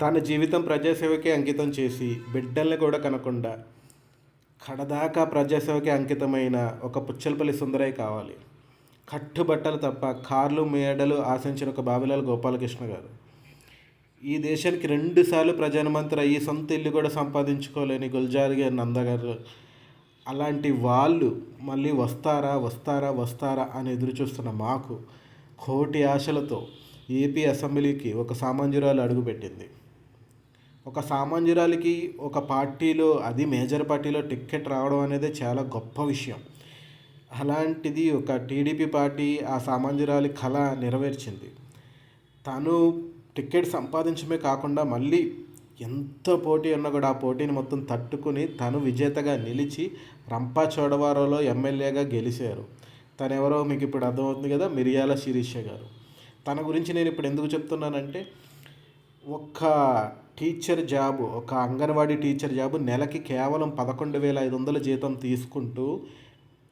తన జీవితం ప్రజాసేవకే అంకితం చేసి బిడ్డల్ని కూడా కనకుండా కడదాకా ప్రజాసేవకే అంకితమైన ఒక పుచ్చలపల్లి సుందరయ్య కావాలి. కట్టుబట్టలు తప్ప కార్లు మేడలు ఆశించిన ఒక బాబిలాల్ గోపాలకృష్ణ గారు. ఈ దేశానికి రెండుసార్లు ప్రధానమంత్రి అయ్యి సొంత ఇల్లు కూడా సంపాదించుకోలేని గుల్జార్ గారి నందగారు అలాంటి వాళ్ళు మళ్ళీ వస్తారా వస్తారా వస్తారా అని ఎదురు చూస్తున్న మాకు కోటి ఆశలతో ఏపీ అసెంబ్లీకి ఒక సామాన్యురాలు అడుగుపెట్టింది. ఒక సామాన్యురాలికి ఒక పార్టీలో అది మేజర్ పార్టీలో టిక్కెట్ రావడం అనేది చాలా గొప్ప విషయం. అలాంటిది ఒక టీడీపీ పార్టీ ఆ సామాన్యురాలి కళ నెరవేర్చింది. తను టిక్కెట్ సంపాదించడమే కాకుండా మళ్ళీ ఎంత పోటీ ఉన్నా కూడా ఆ పోటీని మొత్తం తట్టుకుని తను విజేతగా నిలిచి రంపా రంపాచోడవరంలో ఎమ్మెల్యేగా గెలిచారు. తను ఎవరో మీకు ఇప్పుడు అర్థమవుతుంది కదా మిరియాల శిరీష గారు. తన గురించి నేను ఇప్పుడు ఎందుకు చెప్తున్నానంటే ఒక్క టీచర్ జాబు ఒక అంగన్వాడీ టీచర్ జాబు నెలకి కేవలం పదకొండు వేల ఐదు వందల జీతం తీసుకుంటూ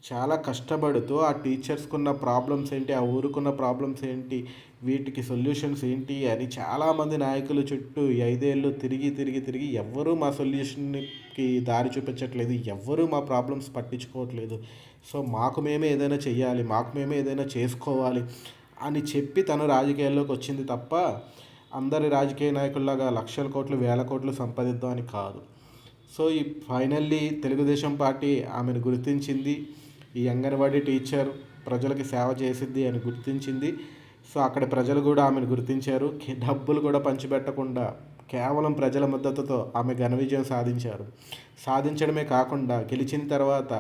చాలా కష్టపడుతూ ఆ టీచర్స్కున్న ప్రాబ్లమ్స్ ఏంటి ఆ ఊరుకున్న ప్రాబ్లమ్స్ ఏంటి వీటికి సొల్యూషన్స్ ఏంటి అని చాలామంది నాయకుల చుట్టూ ఐదేళ్ళు తిరిగి తిరిగి తిరిగి ఎవ్వరూ మా సొల్యూషన్కి దారి చూపించట్లేదు ఎవ్వరూ మా ప్రాబ్లమ్స్ పట్టించుకోవట్లేదు. సో మాకు మేమే ఏదైనా చేయాలి మాకు మేమే ఏదైనా చేసుకోవాలి అని చెప్పి తను రాజకీయాల్లోకి వచ్చింది తప్ప అందరి రాజకీయ నాయకుల్లాగా లక్షల కోట్లు వేల కోట్లు సంపాదిద్దాం అని కాదు. సో ఈ ఫైనల్లీ తెలుగుదేశం పార్టీ ఆమెను గుర్తించింది. ఈ అంగన్వాడీ టీచర్ ప్రజలకి సేవ చేసిద్ది అని గుర్తించింది. సో అక్కడ ప్రజలు కూడా ఆమెను గుర్తించారు. డబ్బులు కూడా పంచిపెట్టకుండా కేవలం ప్రజల మద్దతుతో ఆమె ఘన విజయం సాధించారు. సాధించడమే కాకుండా గెలిచిన తర్వాత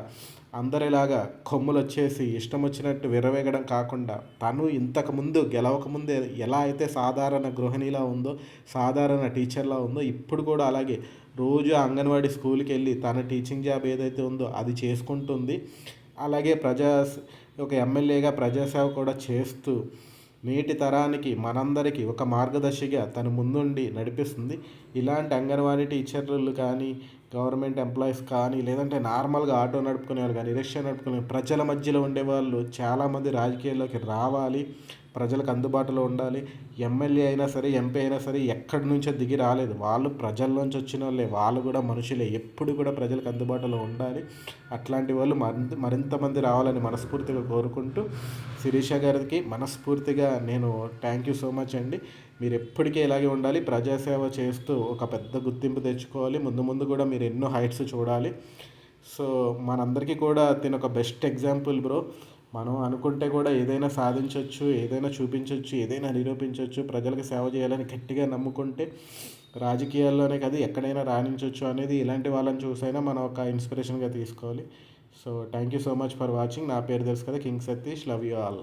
అందరిలాగా కొమ్ములు వచ్చేసి ఇష్టం వచ్చినట్టు విరవేగడం కాకుండా తను ఇంతకుముందు గెలవకముందే ఎలా అయితే సాధారణ గృహిణిలా ఉందో సాధారణ టీచర్లా ఉందో ఇప్పుడు కూడా అలాగే రోజు అంగన్వాడీ స్కూల్కి వెళ్ళి తన టీచింగ్ జాబ్ ఏదైతే ఉందో అది చేసుకుంటుంది. అలాగే ప్రజా ఒక ఎమ్మెల్యేగా ప్రజాసేవ కూడా చేస్తూ నేటి తరానికి మనందరికీ ఒక మార్గదర్శిగా తను ముందుండి నడిపిస్తుంది. ఇలాంటి అంగన్వాడీ టీచర్లు కానీ గవర్నమెంట్ ఎంప్లాయీస్ కానీ లేదంటే నార్మల్గా ఆటో నడుపుకునే వాళ్ళు కానీ రిక్షా నడుపుకునే ప్రజల మధ్యలో ఉండేవాళ్ళు చాలామంది రాజకీయాల్లోకి రావాలి. ప్రజలకు అందుబాటులో ఉండాలి. ఎమ్మెల్యే అయినా సరే ఎంపీ అయినా సరే ఎక్కడి నుంచో దిగి రాలేదు. వాళ్ళు ప్రజల్లోంచి వచ్చిన వాళ్ళే. వాళ్ళు కూడా మనుషులే. ఎప్పుడు కూడా ప్రజలకు అందుబాటులో ఉండాలి. అట్లాంటి వాళ్ళు మరింత మరింత మంది రావాలని మనస్ఫూర్తిగా కోరుకుంటూ శిరీష గారికి మనస్ఫూర్తిగా నేను థ్యాంక్ యూ సో మచ్ అండి. మీరు ఎప్పటికీ ఇలాగే ఉండాలి. ప్రజాసేవ చేస్తూ ఒక పెద్ద గుర్తింపు తెచ్చుకోవాలి. ముందు ముందు కూడా మీరు ఎన్నో హైట్స్ చూడాలి. సో మనందరికీ కూడా తిన ఒక బెస్ట్ ఎగ్జాంపుల్ బ్రో మనం అనుకుంటే కూడా ఏదైనా సాధించవచ్చు ఏదైనా చూపించవచ్చు ఏదైనా నిరూపించవచ్చు ప్రజలకు సేవ చేయాలని గట్టిగా నమ్ముకుంటే రాజకీయాల్లోనే కాదు ఎక్కడైనా రాణించవచ్చు అనేది ఇలాంటి వాళ్ళని చూసైనా మనం ఒక ఇన్స్పిరేషన్గా తీసుకోవాలి. So thank you so much for watching. నా పేరు తెలుసు కదా king Satish. Love you all.